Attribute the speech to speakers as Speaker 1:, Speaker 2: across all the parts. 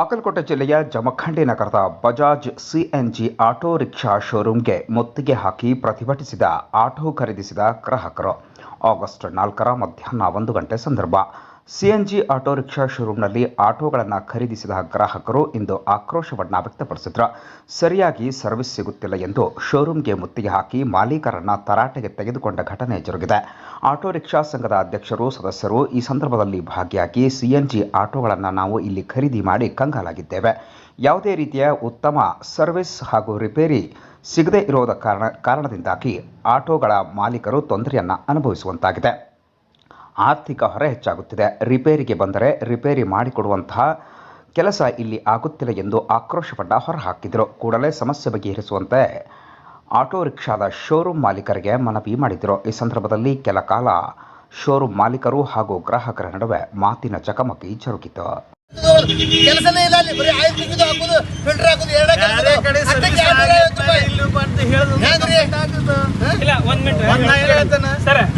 Speaker 1: ಬಾಗಲಕೋಟೆ ಜಿಲ್ಲೆಯ ಜಮಖಂಡಿ ನಗರದ Bajaj CNG auto rickshaw ಶೋರೂಂಗೆ ಮುತ್ತಿಗೆ ಹಾಕಿ ಪ್ರತಿಭಟಿಸಿದ ಆಟೋ ಖರೀದಿಸಿದ ಗ್ರಾಹಕರು. ಆಗಸ್ಟ್ ನಾಲ್ಕರ ಮಧ್ಯಾಹ್ನ ಒಂದು ಗಂಟೆ ಸಂದರ್ಭ. ಸಿಎನ್ಜಿ ಆಟೋ ರಿಕ್ಷಾ ಶೋರೂಂನಲ್ಲಿ ಆಟೋಗಳನ್ನು ಖರೀದಿಸಿದ ಗ್ರಾಹಕರು ಇಂದು ಆಕ್ರೋಶವನ್ನು ವ್ಯಕ್ತಪಡಿಸಿದ್ರು. ಸರಿಯಾಗಿ ಸರ್ವಿಸ್ ಸಿಗುತ್ತಿಲ್ಲ ಎಂದು ಶೋರೂಮ್ಗೆ ಮುತ್ತಿಗೆ ಹಾಕಿ ಮಾಲೀಕರನ್ನ ತರಾಟೆಗೆ ತೆಗೆದುಕೊಂಡ ಘಟನೆ ಜರುಗಿದೆ. ಆಟೋ ರಿಕ್ಷಾ ಸಂಘದ ಅಧ್ಯಕ್ಷರು, ಸದಸ್ಯರು ಈ ಸಂದರ್ಭದಲ್ಲಿ ಭಾಗಿಯಾಗಿ ಸಿಎನ್ಜಿ ಆಟೋಗಳನ್ನು ನಾವು ಇಲ್ಲಿ ಖರೀದಿ ಮಾಡಿ ಕಂಗಾಲಾಗಿದ್ದೇವೆ. ಯಾವುದೇ ರೀತಿಯ ಉತ್ತಮ ಸರ್ವಿಸ್ ಹಾಗೂ ರಿಪೇರಿ ಸಿಗದೇ ಇರೋದ ಕಾರಣ ಕಾರಣದಿಂದಾಗಿ ಆಟೋಗಳ ಮಾಲೀಕರು ತೊಂದರೆಯನ್ನು ಅನುಭವಿಸುವಂತಾಗಿದೆ. ಆರ್ಥಿಕ ಹೊರೆ ಹೆಚ್ಚಾಗುತ್ತಿದೆ. ರಿಪೇರಿಗೆ ಬಂದರೆ ರಿಪೇರಿ ಮಾಡಿಕೊಡುವಂತಹ ಕೆಲಸ ಇಲ್ಲಿ ಆಗುತ್ತಿಲ್ಲ ಎಂದು ಆಕ್ರೋಶಪಟ್ಟ ಹೊರಹಾಕಿದರು. ಕೂಡಲೇ ಸಮಸ್ಯೆ ಬಗೆಹರಿಸುವಂತೆ ಆಟೋ ರಿಕ್ಷಾದ ಶೋರೂಮ್ ಮಾಲೀಕರಿಗೆ ಮನವಿ ಮಾಡಿದರು. ಈ ಸಂದರ್ಭದಲ್ಲಿ ಕೆಲ ಕಾಲ ಶೋರೂಮ್ ಮಾಲೀಕರು ಹಾಗೂ ಗ್ರಾಹಕರ ನಡುವೆ ಮಾತಿನ ಚಕಮಕಿ ಜರುಗಿತು.
Speaker 2: ಕೆಲಸನೇ ಇಲ್ಲ ಅಲ್ಲಿ. ಬರೀ ಆಯ್ತು ತುಂಬಿದು ಹಾಕುದು ಫಿಲ್ಟರ್ ಹಾಕುದು ಎರಡೇ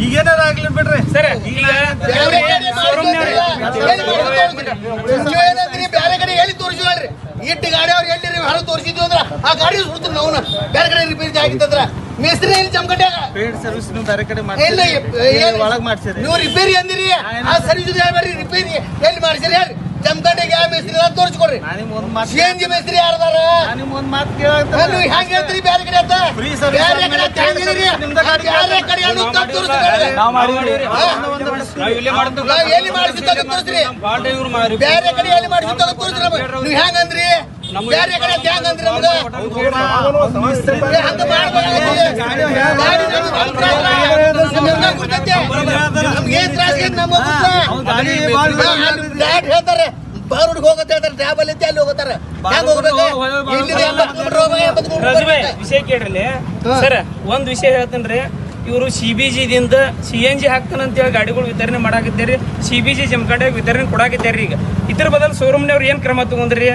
Speaker 3: ಈಗೇನಾರ ಆಗ್ಲಿ ಬಿಡ್ರಿ.
Speaker 2: ಬೇರೆ ಕಡೆ
Speaker 4: ಹೇಳಿ
Speaker 2: ಎಲ್ಲಿ ಮಾಡ್ಕೊಂಡು ತೋರಿಸ್ರಿ? ಬೇರೆ ಕಡೆ ಎಲ್ಲಿ ತೋರಿಸಿ ಹೇಳ್ರಿ ಇಟ್ಟು ಗಾಡಿ ಅವ್ರು ಎಲ್ಲಿ ಹೊರಗೆ ತೋರಿಸಿದ್ವಿ ಅಂದ್ರ ಆ ಗಾಡಿ ಸುಡ್ತೀವಿ ನಾವು. ಬೇರೆ ಕಡೆ ರಿಪೇರಿ ಆಗಿತ್ತಂದ್ರ ಮೇಸ್ತ್ರಿ ಇಲ್ಲಿ ಜಮಕಟ್ಯಾಗ
Speaker 3: ಪೇಡ್ ಸರ್ವಿಸ್ ನೀವು ಬೇರೆ ಕಡೆ
Speaker 2: ಇಲ್ಲ
Speaker 3: ಮಾಡ್ತೀರಿ ಒಳಗ್ ಮಾಡ್ಸಿರಿ.
Speaker 2: ನೀವು ರಿಪೇರಿ ಅಂದಿರಿ. ಆ ಸರ್ವಿಸ್ ರಿಪೇರಿ ಎಲ್ಲಿ ಮಾಡ್ಸಿರಿ ಹೇಳ್ರಿ. ಯಾವ ಮೇಸ್ತ್ರಿ ಅದಾರ ತೋರಿಸ್ಕೊಡ್ರಿ ಸಿ ಎನ್ ಜಿ ಮೇಸ್ತ್ರಿ ಯಾರದಾರ? ನೀವು
Speaker 3: ಕೇಳ್ತೇನೆ
Speaker 2: ಹೆಂಗ್ ಹೇಳ್ತೀರಿ ಬೇರೆ ಕಡೆ ಅಂತ? ಬೇರೆ ಕಡೆ ಅಂತ ಬೇರೆ ಕಡೆ ಏನು.
Speaker 3: ನಾವ್
Speaker 2: ಎಲ್ಲಿ ಮಾಡಿಸಿ ತಗೊಂಡ್ ತೋರಿಸ್ರಿ.
Speaker 4: ಬಾಳ ಇವ್ರು
Speaker 2: ಬೇರೆ ಕಡೆ ಎಲ್ಲಿ ಮಾಡಿಸಿ ತಗೊಂಡ್ ತೋರಿಸ್ರಿ ನಮ್ಗೆ. ನೀವು ಹೆಂಗ್ ಅಂದ್ರಿ? ಬೇರೆ ಕಡೆ ಅಂತ ಹೆಂಗ್ ನಮ್ಗೆ. ಅಲ್ಲಿ ಡೈರೆಕ್ಟ್ ಹೇಳ್ತಾರೆ. ಹೋಗತ್ತೆ ಹೇಳ್ತಾರೆ. ಟ್ಯಾಬಲ್ ಐತಿ ಅಲ್ಲಿ ಹೋಗತ್ತಾರ ಹೋಗ್ಬೇಕು. ಬರ್ಬೇಕು.
Speaker 4: ವಿಷಯ ಕೇಳ್ರಿ ಸರ್ ಒಂದ್ ವಿಷಯ ಹೇಳ್ತೇನ್ರಿ. ಇವರು ಸಿ ಬಿ ಜಿದಿಂದ ಸಿ ಎನ್ ಜಿ ಹಾಕ್ತಾನಂತೇಳಿ ಗಾಡಿಗಳು ವಿತರಣೆ ಮಾಡಾಕಿದ್ದೀರಿ ಸಿ ಬಿ ಜಿ ವಿತರಣೆ ಕೊಡಾಕಿದ್ದಾರಿ ಈಗ? ಇದ್ರ ಬದಲು ಶೋರೂಮ್ನವ್ರು ಏನ್ ಕ್ರಮ ತಗೊಂಡ್ರಿ.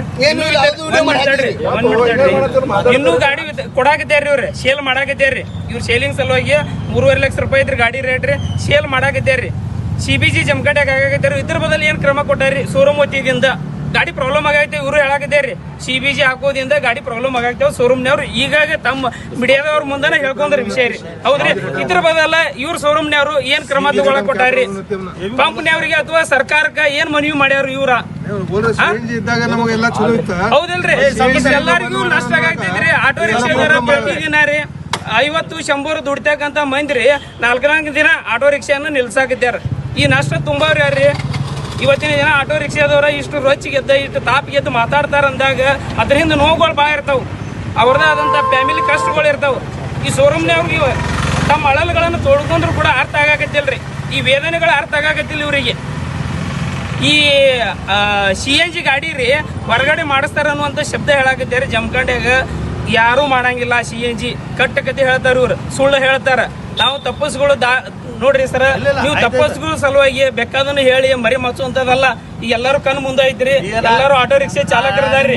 Speaker 4: ಇನ್ನೂ ಗಾಡಿ ಕೊಡಾಕಿದ್ದಾರ್ರಿ ಇವ್ರಿ ಸೇಲ್ ಮಾಡಾಕಿದ್ದಾರ್ರಿ ಇವ್ರು ಸೇಲಿಂಗ್ ಸಲುವಾಗಿ ಮೂರುವರೆ ಲಕ್ಷ ರೂಪಾಯಿ ಇದ್ರ ಗಾಡಿ ರೇಟ್ ರೀ ಸೇಲ್ ಮಾಡಾಕಿದ್ದಾರ್ರಿ ಸಿ ಬಿ ಜಿ ಜಮಖಂಡ್ಯಾಗ ಆಗಾಕಿದ್ದಾರಿ ಇದ್ರ ಬದಲು ಏನ್ ಕ್ರಮ ಕೊಟ್ಟಾರಿ? ಶೋರೂಮ್ ವತಿಯಿಂದ. ಗಾಡಿ ಪ್ರಾಬ್ಲಮ್ ಆಗೈತೆ ಇವರು ರೀ ಸಿ ಬಿ ಜಿ ಹಾಕೋದ್ರಿಂದ ಗಾಡಿ ಪ್ರಾಬ್ಲಮ್ ಆಗೈತೆ ಶೋರೂಮ್ನವ್ರು ಈಗಾಗ ತಮ್ಮ ಮೀಡಿಯಾದವ್ರ ಮುಂದನೆ ಹೇಳ್ಕೊಂಡ್ರಿ ವಿಷಯ ರೀ. ಹೌದ್ರಿ? ಇದ್ರ ಬದಲ ಇವ್ರ ಶೋರೂಮ್ನವ್ರು ಏನ್ ಕ್ರಮ ತಗೊಳಕ್ ಕೊಟ್ಟಾರಿ ಪಂಪ್ನವ್ರಿಗೆ ಅಥವಾ ಸರ್ಕಾರಕ್ಕ ಏನ್ ಮನವಿ ಮಾಡ್ಯಾರ ಇವ್ರ? ಹೌದಲ್ರಿ. ಎಲ್ಲರಿಗೂ ನಷ್ಟ ಆಗೈತಿದ್ರಿ ಆಟೋ ಪ್ರತಿ ದಿನ ರೀ. ಐವತ್ತು ಶಂಬರ್ ದುಡ್ತಕ್ಕಂತ ಮಂದಿ ನಾಲ್ಕನಾಲ್ಕು ದಿನ ಆಟೋ ರಿಕ್ಷಾನ ನಿಲ್ಸಾಕಿದ್ದಾರೆ ಈ ನಷ್ಟ ತುಂಬಾವ್ರಿ ಯಾರ್ರಿ? ಇವತ್ತಿನ ದಿನ ಆಟೋ ರಿಕ್ಷಾದವ್ರ ಇಷ್ಟು ರೊಚ್ಚಿಗೆದ್ದ ಇಷ್ಟು ತಾಪಿಗೆದ್ದು ಮಾತಾಡ್ತಾರೆ ಅಂದಾಗ ಅದರಿಂದ ನೋವುಗಳು ಭಾಳ ಇರ್ತಾವೆ. ಅವ್ರದೇ ಆದಂಥ ಫ್ಯಾಮಿಲಿ ಕಷ್ಟಗಳು ಇರ್ತಾವೆ. ಈ ಶೋರೂಮ್ನವ್ರಿಗೆ ತಮ್ಮ ಅಳಲುಗಳನ್ನು ತೊಳ್ಕೊಂಡ್ರು ಕೂಡ ಅರ್ಥ ಆಗಾಕತ್ತಿಲ್ರಿ. ಈ ವೇದನೆಗಳು ಅರ್ಥ ಆಗಾಕತ್ತಿಲ್ಲ ಇವರಿಗೆ. ಈ ಸಿ ಎನ್ ಜಿ ಗಾಡಿ ರೀ ಹೊರಗಡೆ ಮಾಡಿಸ್ತಾರ ಅನ್ನುವಂಥ ಶಬ್ದ ಹೇಳಾಕತ್ತಾರೆ. ಜಮಖಂಡ್ಯಾಗ ಯಾರೂ ಮಾಡಂಗಿಲ್ಲ ಸಿ ಎನ್ ಜಿ ಕಟ್ಟ ಹೇಳ್ತಾರ ಇವ್ರು. ಸುಳ್ಳು ಹೇಳ್ತಾರೆ. ನಾವು ತಪ್ಪಸ್ಗಳು ದಾ ನೋಡ್ರಿ ಸರ್ ನೀವು ತಪ್ಪಸ್ಗೂ ಸಲುವಾಗಿ ಬೇಕಾದನ್ನು ಹೇಳಿ ಮರಿ ಅಂತದಲ್ಲ ಈಗ ಎಲ್ಲರೂ ಕಣ್ಣು ಮುಂದೆ ಐತ್ರಿ ಎಲ್ಲರೂ ಆಟೋ ರಿಕ್ಷಾ ಚಾಲಕರದಾರ್ರಿ.